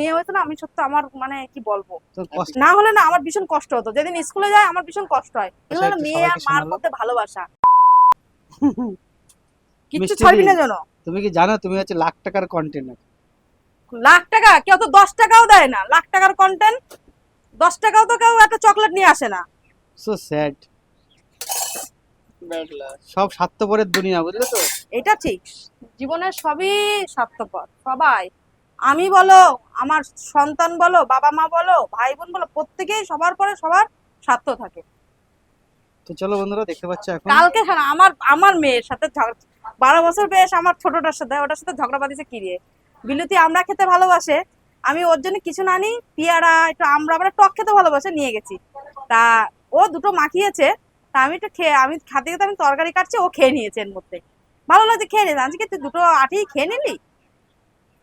মেয়ে হয়েছে না আমি সত্যি আমার মানে কি বলব? না হলে না আমার ভীষণ কষ্ট হতো। যেদিন স্কুলে যায় আমার ভীষণ কষ্ট হয়। এগুলো মেয়ে আর মার মধ্যে ভালোবাসা। কিচ্ছু ছাড়বি না। যেন। তুমি কি জানো তুমি হচ্ছে লাখ টাকার কন্টেন্ট লাখ টাকা? কেউ তো দশ টাকাও দেয় না। লাখ টাকার কন্টেন্ট দশ টাকাও তো কেউ একটা চকলেট নিয়ে আসে না। সো স্যাড সব স্বার্থপরের দুনিয়া বুঝলে তো? এটা ঠিক। জীবনের সবই স্বার্থপর। সবাই। আমি বলো আমার সন্তান বলো বাবা মা বলো ভাই বোন বলো প্রত্যেকেই সবার পরে সবার স্বার্থ থাকে। তো চলো বন্ধুরা দেখতে পাচ্ছ এখন। কালকে শোনো, আমার আমার মেয়ের সাথে বারো বছর বয়স আমার ছোটটার সাথে ওটার সাথে ঝগড়া বাঁধিছে কি রে বিলুতি আমরা খেতে ভালোবাসে আমি ওর জন্য কিছু না নিই পিয়ারা একটু আমরা আবার টক খেতে ভালোবাসে নিয়ে গেছি। তা ও দুটো মাখিয়েছে তা আমি একটু খেয়ে আমি খাতে খেতে আমি তরকারি কাটছি ও খেয়ে নিয়েছে এর মধ্যে। ভালো লাগছে খেয়ে নিয়েছে। আজকে তুই দুটো আটি খেয়ে নিলি?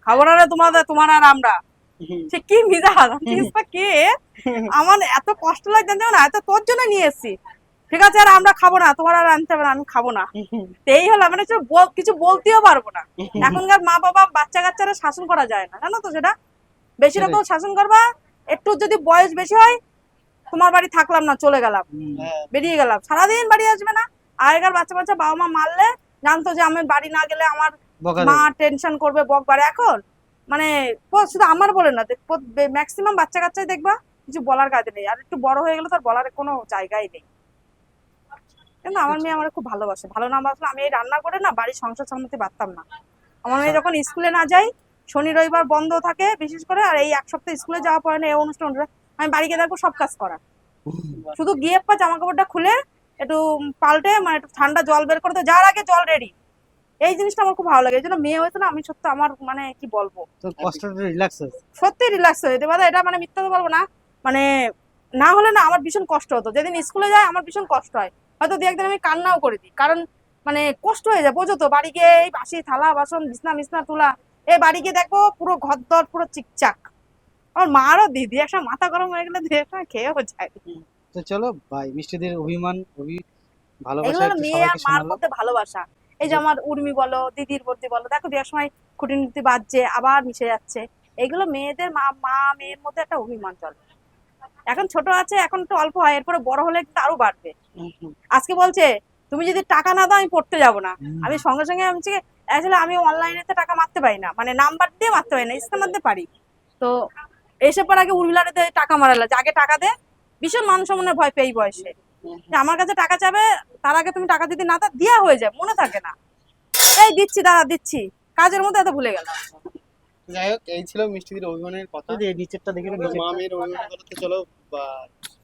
খাব না রে তোমাদের তোমার আর আমরা। সে কি মিজাজ? কে? আমার এত কষ্ট লাগছে না? এত তোর জন্য নিয়ে এসেছি। ঠিক আছে আর আমরা খাব না তোমার আর আনতে হবে আমি খাব না। এই হলো মানে কিছু বলতেও পারব না। এখনকার মা বাবা বাচ্চা কাচ্চারা শাসন করা যায় না জানো তো সেটা? বেশি রকম শাসন করবা একটু যদি বয়স বেশি হয় তোমার বাড়ি থাকলাম না চলে গেলাম। বেরিয়ে গেলাম। সারাদিন বাড়ি আসবে না। আগেকার বাচ্চা বাচ্চা বাবা মা মারলে জানতো যে আমি বাড়ি না গেলে আমার মা টেনশন করবে বক বাড়ে এখন মানে শুধু আমার বলে না ম্যাক্সিমাম বাচ্চা কাচ্চাই দেখবা কিছু বলার কাজে নেই। আর একটু বড় হয়ে গেলে তার বলার কোনো জায়গাই নেই। কিন্তু আমার মেয়ে আমার খুব ভালোবাসে। ভালো না বাসলে আমি এই রান্না করে না বাড়ির সংসার সামলাতে পারতাম না। আমার মেয়ে যখন স্কুলে না যাই শনি রবিবার বন্ধ থাকে বিশেষ করে আর এই এক সপ্তাহ স্কুলে যাওয়া পড়ে না এই অনুষ্ঠান আমি বাড়ি গিয়ে সব কাজ করা। শুধু গিয়ে পা জামা কাপড়টা খুলে একটু পাল্টে মানে একটু ঠান্ডা জল বের করতে যাওয়ার আগে জল রেডি এই জিনিসটা আমার খুব ভালো লাগে। এই জন্য মেয়ে হয়েছে না আমি সত্যি আমার মানে কি বলব? রিল্যাক্স সত্যি রিল্যাক্স হয়ে যেতে এটা মানে মিথ্যা তো বলব না। মানে না হলে না আমার ভীষণ কষ্ট হতো। যেদিন স্কুলে যায় আমার ভীষণ কষ্ট হয়। হয়তো দু একদিন আমি কান্নাও করে দিই। কারণ মানে কষ্ট হয়ে যায় বোঝো তো বাড়ি গিয়ে এই বাসি থালা বাসন বিছনা বিছনা তোলা এই বাড়ি গিয়ে দেখব পুরো ঘর দর পুরো চিকচাক। আমার মারও দিদি একটা মাথা গরম হয়ে গেলে দু একটা খেয়েও যায়। তো চলো ভাই মিষ্টিদের অভিমান অভি ভালোবাসা মেয়ে আর মার মধ্যে ভালোবাসা। এই যে আমার উর্মি বলো দিদির প্রতি বলো দেখো এক সময় খুঁটিনীতি বাজছে আবার মিশে যাচ্ছে। এগুলো মেয়েদের মা মা মেয়ের মধ্যে একটা অভিমান চলে। এখন ছোট আছে এখন একটু অল্প হয় এরপরে বড় হলে কিন্তু আরও বাড়বে। আজকে বলছে তুমি যদি টাকা না দাও আমি পড়তে যাব না। আমি সঙ্গে সঙ্গে আমি অ্যাকচুয়ালি আমি অনলাইনে তো টাকা মারতে পারি না। মানে নাম্বার দিয়ে মারতে পারি না স্ক্যান মারতে পারি। তো এসে পর আগে উর্মিলারে টাকা মারালে আগে টাকা দে ভীষণ মান সম্মানের ভয় পেয়ে বয়সে। আমার কাছে টাকা চাবে তার আগে তুমি টাকা দিতে না তা দেওয়া হয়ে যায় মনে থাকে না। এই দিচ্ছি দাদা দিচ্ছি। কাজের মধ্যে এত ভুলে গেলাম। যাই হোক এই ছিল মিষ্টি দিদির অভিমানের কথা। নিচেরটা দেখে মা মেয়ের অভিমানের কথা চলো বা